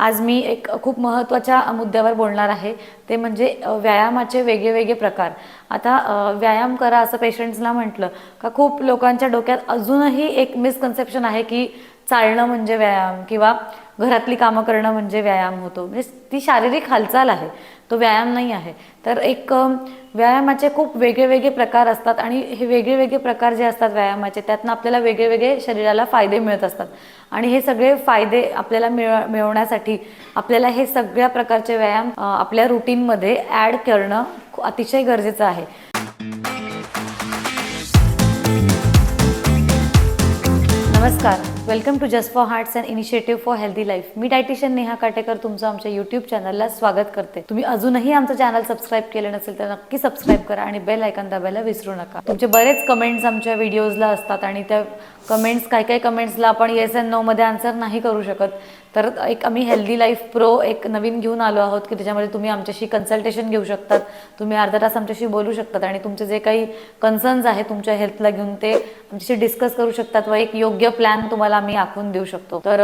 आज मी एक खूप महत्त्वाच्या मुद्द्यावर बोलणार आहे. ते म्हणजे व्यायामाचे वेगळे वेगळे प्रकार. आता व्यायाम करा असं पेशंट्सला म्हटलं का खूप लोकांच्या डोक्यात अजूनही एक मिसकन्सेप्शन आहे की चालणं म्हणजे व्यायाम किंवा घरातली कामं करणं म्हणजे व्यायाम होतो. म्हणजे ती शारीरिक हालचाल आहे तो व्यायाम नाही आहे. तर एक व्यायामाचे खूप वेगळे वेगळे प्रकार असतात आणि हे वेगळे वेगळे प्रकार जे असतात व्यायामाचे त्यातनं आपल्याला वेगळे वेगळे शरीराला फायदे मिळत असतात. आणि हे सगळे फायदे आपल्याला मिळ मिळवण्यासाठी आपल्याला हे सगळ्या प्रकारचे व्यायाम आपल्या रुटीनमध्ये ॲड करणं अतिशय गरजेचं आहे. नमस्कार. Welcome to just for hearts and initiative for healthy life me dietitian Neha Katekar तुमचं आमच्या यूट्यूब चॅनलला स्वागत करते. तुम्ही अजूनही आमचं चॅनल सबस्क्राईब केलं नसेल तर नक्की सबस्क्राईब करा आणि बेल आयकन दाबायला विसरू नका. तुमचे बरेच कमेंट्स आमच्या व्हिडिओजला असतात आणि त्या कमेंट्स काही काही कमेंट्सला आपण येस अँड नोमध्ये आन्सर नाही करू शकत. तर एक आम्ही हेल्दी लाईफ प्रो एक नवीन घेऊन आलो आहोत की त्याच्यामध्ये तुम्ही आमच्याशी कन्सल्टेशन घेऊ शकतात. तुम्ही अर्धा तास आमच्याशी बोलू शकतात आणि तुमचे जे काही कन्सर्न्स आहे तुमच्या हेल्थला घेऊन ते आमच्याशी डिस्कस करू शकतात व एक योग्य प्लॅन तुम्हाला आम्ही आखून देऊ शकतो. तर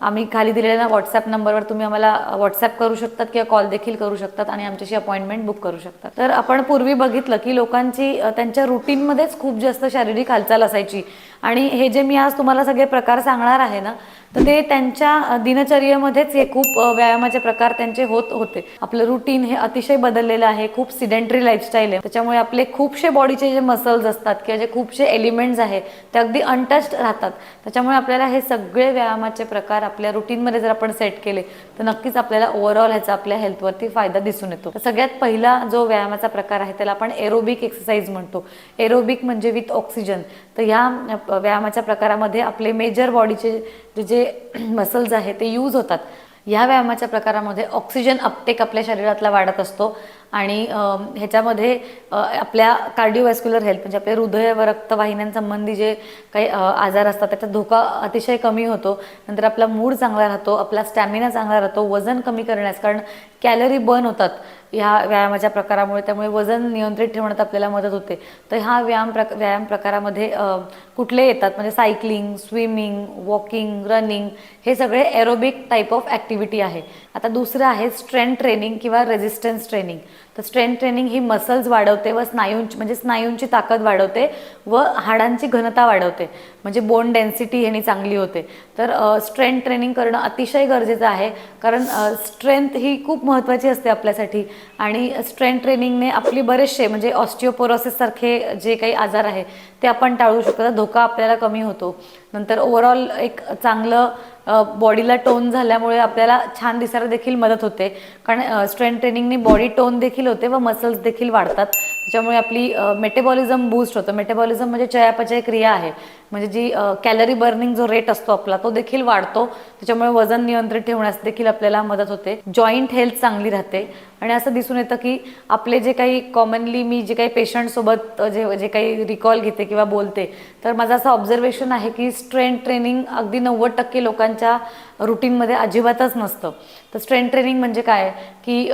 आम्ही खाली दिलेल्या व्हॉट्सॲप नंबरवर तुम्ही आम्हाला व्हॉट्सॲप करू शकतात किंवा कॉल देखील करू शकतात आणि आमच्याशी अपॉइंटमेंट बुक करू शकतात. तर आपण पूर्वी बघितलं की लोकांची त्यांच्या रुटीनमध्येच खूप जास्त शारीरिक हालचाल असायची. आणि हे जे मी आज तुम्हाला सगळे प्रकार सांगणार आहे ना तर ते त्यांच्या दिनचर्येमध्येच हे खूप व्यायामाचे प्रकार त्यांचे होत होते. आपलं रुटीन हे अतिशय बदललेलं आहे खूप सिडेंटरी लाईफस्टाईल आहे. त्याच्यामुळे आपले खूपसे बॉडीचे जे मसल्स असतात किंवा जे खूपशे एलिमेंट्स आहे ते अगदी अनटच्ड राहतात. त्याच्यामुळे आपल्याला हे सगळे व्यायामाचे प्रकार आपल्या रुटीनमध्ये जर आपण सेट केले तर नक्कीच आपल्याला ओव्हरऑल ह्याचा आपल्या हेल्थवरती फायदा दिसून येतो. सगळ्यात पहिला जो व्यायामाचा प्रकार आहे त्याला आपण एरोबिक एक्सरसाइज म्हणतो. एरोबिक म्हणजे विथ ऑक्सिजन तर ह्या व्यायामाच्या प्रकारामध्ये आपले मेजर बॉडीचे जे जे मसल्स आहे ते यूज होतात. या व्यायामाच्या प्रकारामध्ये ऑक्सिजन अपटेक आपल्या शरीरातला वाढत असतो. आणि ह्याच्यामध्ये आपल्या कार्डिओवॅस्क्युलर हेल्थ म्हणजे आपल्या हृदय व रक्तवाहिन्यांसंबंधी जे काही आजार असतात त्याचा धोका अतिशय कमी होतो. नंतर आपला मूड चांगला राहतो आपला स्टॅमिना चांगला राहतो वजन कमी करण्यास कारण कॅलरी बर्न होतात ह्या व्यायामाच्या प्रकारामुळे त्यामुळे वजन नियंत्रित ठेवण्यात आपल्याला मदत होते. तर हा व्यायाम प्रक व्यायाम प्रकारामध्ये कुठले येतात? म्हणजे सायकलिंग स्विमिंग वॉकिंग रनिंग हे सगळे एरोबिक टाईप ऑफ ॲक्टिव्हिटी आहे. आता दुसरं आहे स्ट्रेंथ ट्रेनिंग किंवा रेझिस्टन्स ट्रेनिंग तर स्ट्रेंथ ट्रेनिंग ही मसल्स वाढवते व स्नायूंची म्हणजे स्नायूंची ताकद वाढवते व हाडांची घनता वाढवते. म्हणजे बोन डेन्सिटी ह्यानी चांगली होते. तर स्ट्रेंथ ट्रेनिंग करणं अतिशय गरजेचं आहे. कारण स्ट्रेंथ ही खूप महत्त्वाची असते आपल्यासाठी. आणि स्ट्रेंथ ट्रेनिंगने आपली बरेचसे म्हणजे ऑस्टिओपोरोसिससारखे जे काही आजार आहे ते आपण टाळू शकतो. धोका आपल्याला कमी होतो. नंतर ओव्हरऑल एक चांगलं बॉडीला टोन झाल्यामुळे आपल्याला छान दिसायला देखील मदत होते. कारण स्ट्रेंथ ट्रेनिंगने बॉडी टोन देखील होते व मसल्स देखील वाढतात. त्याच्यामुळे आपली मेटेबॉलिझम बूस्ट होतं. मेटेबॉलिझम म्हणजे चयापचय क्रिया आहे. म्हणजे जी कॅलरी बर्निंग जो रेट असतो आपला तो देखील वाढतो. त्याच्यामुळे वजन नियंत्रित ठेवण्यास देखील आपल्याला मदत होते. जॉईंट हेल्थ चांगली राहते. आणि असं दिसून येतं की आपले जे काही कॉमनली मी जे काही पेशंटसोबत जे जे काही रिकॉल घेते किंवा बोलते तर माझं असं ऑब्झर्वेशन आहे की स्ट्रेंथ ट्रेनिंग अगदी नव्वद टक्के लोकांच्या रुटीनमध्ये अजिबातच नसतं. तर स्ट्रेंथ ट्रेनिंग म्हणजे काय? की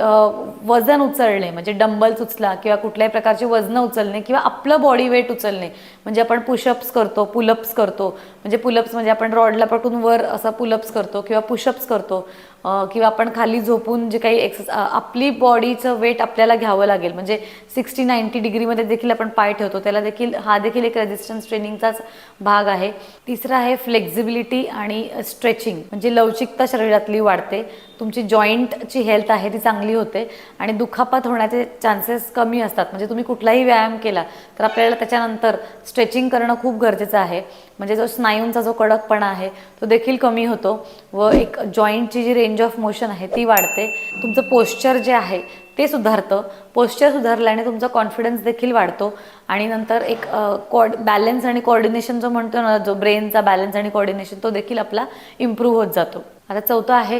वजन उचलणे म्हणजे डंबल्स उचला किंवा कुठल्याही प्रकारची वजनं उचलणे किंवा आपलं बॉडी वेट उचलणे. म्हणजे आपण पुशअप्स करतो पुलअप्स करतो. म्हणजे पुलअप्स म्हणजे आपण रॉडला पटून वर असा पुलअप्स करतो किंवा पुशअप्स करतो. किंवा आपण खाली झोपून जे काही एक्सस आपली बॉडीचं वेट आपल्याला घ्यावं लागेल. म्हणजे सिक्स्टी नाईन्टी डिग्रीमध्ये देखील आपण पाय ठेवतो. त्याला देखील हा देखील एक रेजिस्टन्स ट्रेनिंगचाच भाग आहे. तिसरा आहे फ्लेक्झिबिलिटी आणि स्ट्रेचिंग म्हणजे लवचिकता शरीरातली वाढते. तुमची जॉईंटची हेल्थ आहे ती चांगली होते. आणि दुखापत होण्याचे चान्सेस कमी असतात. म्हणजे तुम्ही कुठलाही व्यायाम केला तर आपल्याला त्याच्यानंतर स्ट्रेचिंग करणं खूप गरजेचं आहे. म्हणजे जो स्नायूंचा जो कडकपणा आहे तो देखील कमी होतो. व एक जॉईंटची जी रेंज ऑफ मोशन आहे ती वाढते. तुमचं पोश्चर जे आहे ते सुधारतं. पोश्चर सुधारल्याने तुमचा कॉन्फिडन्स देखील वाढतो. आणि नंतर एक कॉड बॅलन्स आणि कोऑर्डिनेशन जो म्हणतो ना जो ब्रेनचा बॅलन्स आणि कोऑर्डिनेशन तो देखील आपला इम्प्रूव्ह होत जातो. आता चौथं आहे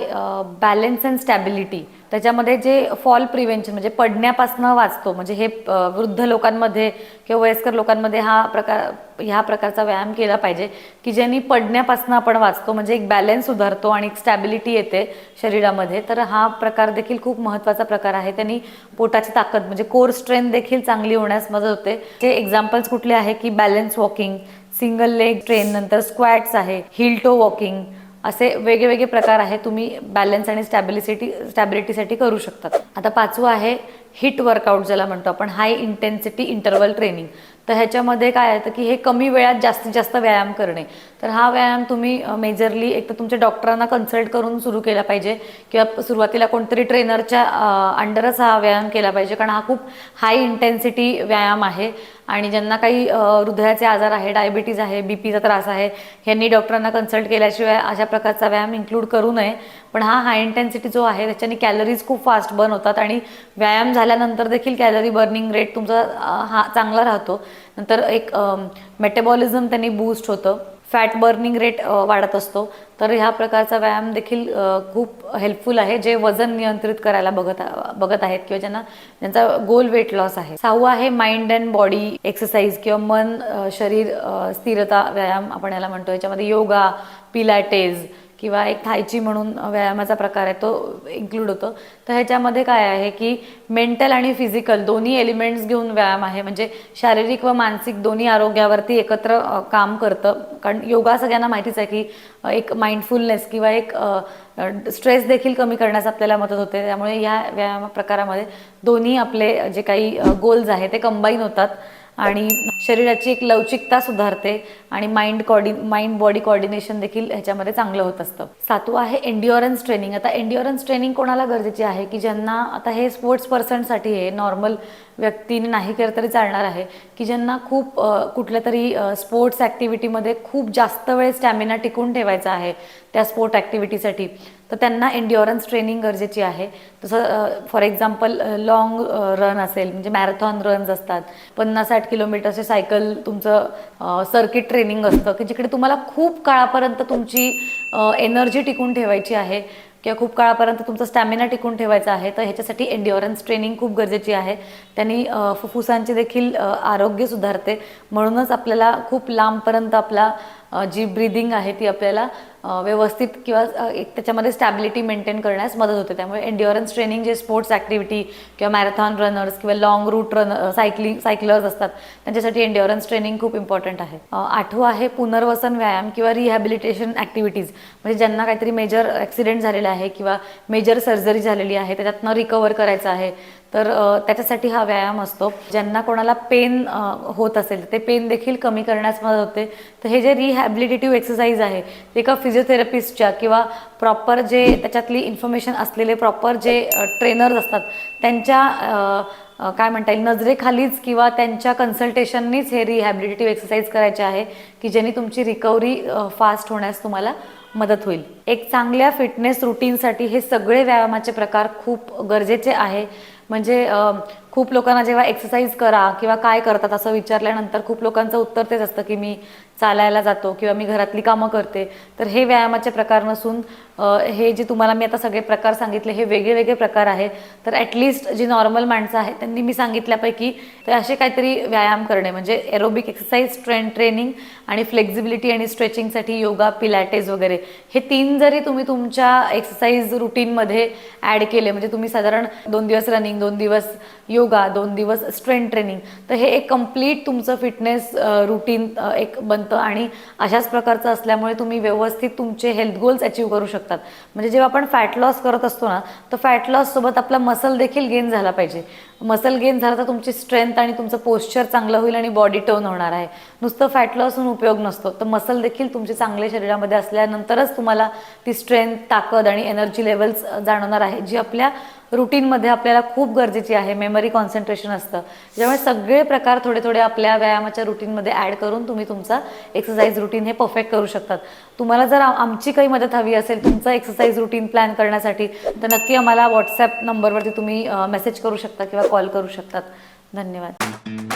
बॅलन्स अँड स्टॅबिलिटी त्याच्यामध्ये जे फॉल प्रिव्हेंशन म्हणजे पडण्यापासनं वाचतो म्हणजे हे वृद्ध लोकांमध्ये किंवा वयस्कर लोकांमध्ये हा प्रकार ह्या प्रकारचा व्यायाम केला पाहिजे की ज्यांनी पडण्यापासून आपण वाचतो म्हणजे एक बॅलन्स सुधारतो आणि एक स्टॅबिलिटी येते शरीरामध्ये. तर हा प्रकार देखील खूप महत्त्वाचा प्रकार आहे. त्यांनी पोटाची ताकद म्हणजे कोर स्ट्रेंथ देखील चांगली होण्यास मदत होते. ते एक्झाम्पल्स कुठले आहे की balance walking single leg train नंतर स्क्वॅट्स आहे हिल टो वॉकिंग असे वेगवेगळे प्रकार आहे तुम्ही बॅलन्स आणि स्टॅबिलिसिटी स्टॅबिलिटीसाठी करू शकतात. आता पाचवं आहे हिट वर्कआउट ज्याला म्हणतो आपण हाय इंटेन्सिटी इंटरवल ट्रेनिंग तर ह्याच्यामध्ये काय येतं की हे कमी वेळात जास्तीत जास्त व्यायाम करणे. तर हा व्यायाम तुम्ही मेजरली एक तर तुमच्या डॉक्टरांना कन्सल्ट करून सुरू केला पाहिजे किंवा सुरुवातीला कोणतरी ट्रेनरच्या अंडरच हा व्यायाम केला पाहिजे. कारण हा खूप हाय इंटेन्सिटी व्यायाम आहे. आणि ज्यांना काही हृदयाचे आजार आहे डायबिटीज आहे बी पीचा त्रास आहे ह्यांनी डॉक्टरांना कन्सल्ट केल्याशिवाय अशा प्रकारचा व्यायाम इन्क्लूड करू नये. पण हा हाय इंटेन्सिटी जो आहे त्याच्याने कॅलरीज खूप फास्ट बर्न होतात आणि व्यायाम झाल्यानंतर देखील कॅलरी बर्निंग रेट तुमचा हा चांगला राहतो. नंतर एक मेटेबॉलिझम त्यांनी बूस्ट होतं. फॅट बर्निंग रेट वाढत असतो. तर ह्या प्रकारचा व्यायाम देखील खूप हेल्पफुल आहे. जे वजन नियंत्रित करायला बघत बघत आहेत किंवा ज्यांना ज्यांचा गोल वेट लॉस आहे. सहावं आहे माइंड अँड बॉडी एक्सरसाइज किंवा मन शरीर स्थिरता व्यायाम आपण याला म्हणतो. याच्यामध्ये योगा पिलाटेज किंवा एक थायची म्हणून व्यायामाचा प्रकार आहे तो इन्क्लूड होतो. तर ह्याच्यामध्ये काय आहे की मेंटल आणि फिजिकल दोन्ही एलिमेंट्स घेऊन व्यायाम आहे. म्हणजे शारीरिक व मानसिक दोन्ही आरोग्यावरती एकत्र काम करतं. कारण योगा सगळ्यांना माहितीच आहे की एक माइंडफुलनेस किंवा एक स्ट्रेस देखील कमी करण्यास आपल्याला मदत होते. त्यामुळे या व्यायाम प्रकारामध्ये दोन्ही आपले जे काही गोल्स आहे ते कंबाईन होतात. आणि शरीराची एक लवचिकता सुधारते आणि mind coordi mind body coordination देखील ह्याच्यामध्ये चांगलं होत असतं. सातवं आहे एन्ड्युअरन्स ट्रेनिंग आता एन्ड्युअरन्स ट्रेनिंग कोणाला गरजेची आहे? की ज्यांना आता हे स्पोर्ट्स पर्सनसाठी हे नॉर्मल व्यक्तीने नाही केलं तरी चालणार आहे. की ज्यांना खूप कुठल्या तरी स्पोर्ट्स ॲक्टिव्हिटीमध्ये खूप जास्त वेळ स्टॅमिना टिकून ठेवायचा आहे त्या स्पोर्ट ॲक्टिव्हिटीसाठी तर त्यांना एन्ड्युअरन्स ट्रेनिंग गरजेची आहे. तसं फॉर एक्झाम्पल लॉंग रन असेल म्हणजे मॅरेथॉन रन्स असतात पन्नास साठ किलोमीटरचे सायकल तुमचं सर्किट ट्रेनिंग असतं की जिकडे तुम्हाला खूप काळापर्यंत तुमची एनर्जी टिकून ठेवायची आहे किंवा खूप काळापर्यंत तुमचा स्टॅमिना टिकून ठेवायचा आहे तर ह्याच्यासाठी एन्ड्युअरन्स ट्रेनिंग खूप गरजेची आहे. त्यांनी फुफ्फुसांचे देखील आरोग्य सुधारते. म्हणूनच आपल्याला खूप लांबपर्यंत आपला जी ब्रिदिंग आहे ती आपल्याला व्यवस्थित किंवा एक त्याच्यामध्ये स्टॅबिलिटी मेंटेन करण्यास मदत होते. त्यामुळे एन्ड्युअरन्स ट्रेनिंग जे स्पोर्ट्स ॲक्टिव्हिटी किंवा मॅरेथॉन रनर्स किंवा long route run cycling cyclers असतात त्यांच्यासाठी एन्ड्युअरन्स ट्रेनिंग खूप इम्पॉर्टंट आहे. आठवं आहे पुनर्वसन व्यायाम किंवा रिहॅबिलिटेशन ॲक्टिव्हिटीज म्हणजे ज्यांना काहीतरी मेजर ॲक्सिडेंट झालेला आहे किंवा मेजर सर्जरी झालेली आहे त्याच्यातनं रिकवर करायचं आहे. तर त्याच्यासाठी हा व्यायाम असतो. ज्यांना कोणाला पेन होत असेल ते पेन देखील कमी करण्यास मदत होते. तर हे जे रिहॅबिलिटेटिव्ह एक्सरसाइज आहे ते एका फिजिओथेरपिस्टच्या किंवा प्रॉपर जे त्याच्यातली इन्फॉर्मेशन असलेले प्रॉपर जे ट्रेनर्स असतात त्यांच्या काय म्हणता येईल नजरेखालीच किंवा त्यांच्या कन्सल्टेशननीच हे रिहॅबिलिटेटिव्ह एक्सरसाइज करायचे आहे की ज्यांनी तुमची रिकव्हरी फास्ट होण्यास तुम्हाला मदत होईल. एक चांगल्या फिटनेस रुटीनसाठी हे सगळे व्यायामाचे प्रकार खूप गरजेचे आहे. म्हणजे खूप लोकांना जेव्हा एक्सरसाइज करा किंवा काय करतात असं विचारल्यानंतर खूप लोकांचं उत्तर तेच असतं की मी चालायला जातो किंवा मी घरातली कामं करते तर हे व्यायामाचे प्रकार नसून हे जे तुम्हाला मी आता सगळे प्रकार सांगितले हे वेगळे वेगळे प्रकार आहेत. तर ॲटलिस्ट जी नॉर्मल माणसं आहेत त्यांनी मी सांगितल्यापैकी ते असे काहीतरी व्यायाम करणे म्हणजे एरोबिक एक्सरसाइज ट्रेन ट्रेनिंग आणि फ्लेक्झिबिलिटी आणि स्ट्रेचिंगसाठी योगा पिलॅटेज वगैरे हे तीन जरी तुम्ही तुमच्या एक्सरसाइज रुटीनमध्ये ॲड केले म्हणजे तुम्ही साधारण दोन दिवस रनिंग दोन दिवस योगा दोन दिवस स्ट्रेंथ ट्रेनिंग तर हे एक कंप्लीट तुमचं फिटनेस रुटीन एक बनतं आणि अशाच प्रकारचं असल्यामुळे तुम्ही व्यवस्थित तुमचे हेल्थ गोल्स अचीव करू शकतात. म्हणजे जेव्हा आपण फॅट लॉस करत असतो ना तर फॅट लॉस सोबत आपला मसल देखील गेन झाला पाहिजे. मसल गेन झाला तर तुमची स्ट्रेंथ आणि तुमचं पोश्चर चांगलं होईल आणि बॉडी टोन होणार आहे. नुसतं फॅट लॉस होऊन उपयोग नसतो. तर मसल देखील तुमचे चांगले शरीरामध्ये असल्यानंतरच तुम्हाला ती स्ट्रेंथ ताकद आणि एनर्जी लेवल्स जाणवणार आहे जी आपल्या रुटीनमध्ये आपल्याला खूप गरजेची आहे मेमरी कॉन्सन्ट्रेशन असतं. त्यामुळे सगळे प्रकार थोडे थोडे आपल्या व्यायामाच्या रुटीनमध्ये ॲड करून तुम्ही तुमचा एक्सरसाइज रुटीन हे परफेक्ट करू शकतात. तुम्हाला जर आमची काही मदत हवी असेल तुमचा एक्सरसाइज रुटीन प्लॅन करण्यासाठी तर नक्की आम्हाला व्हॉट्सॲप नंबरवरती तुम्ही मेसेज करू शकता किंवा कॉल करू शकतात. धन्यवाद.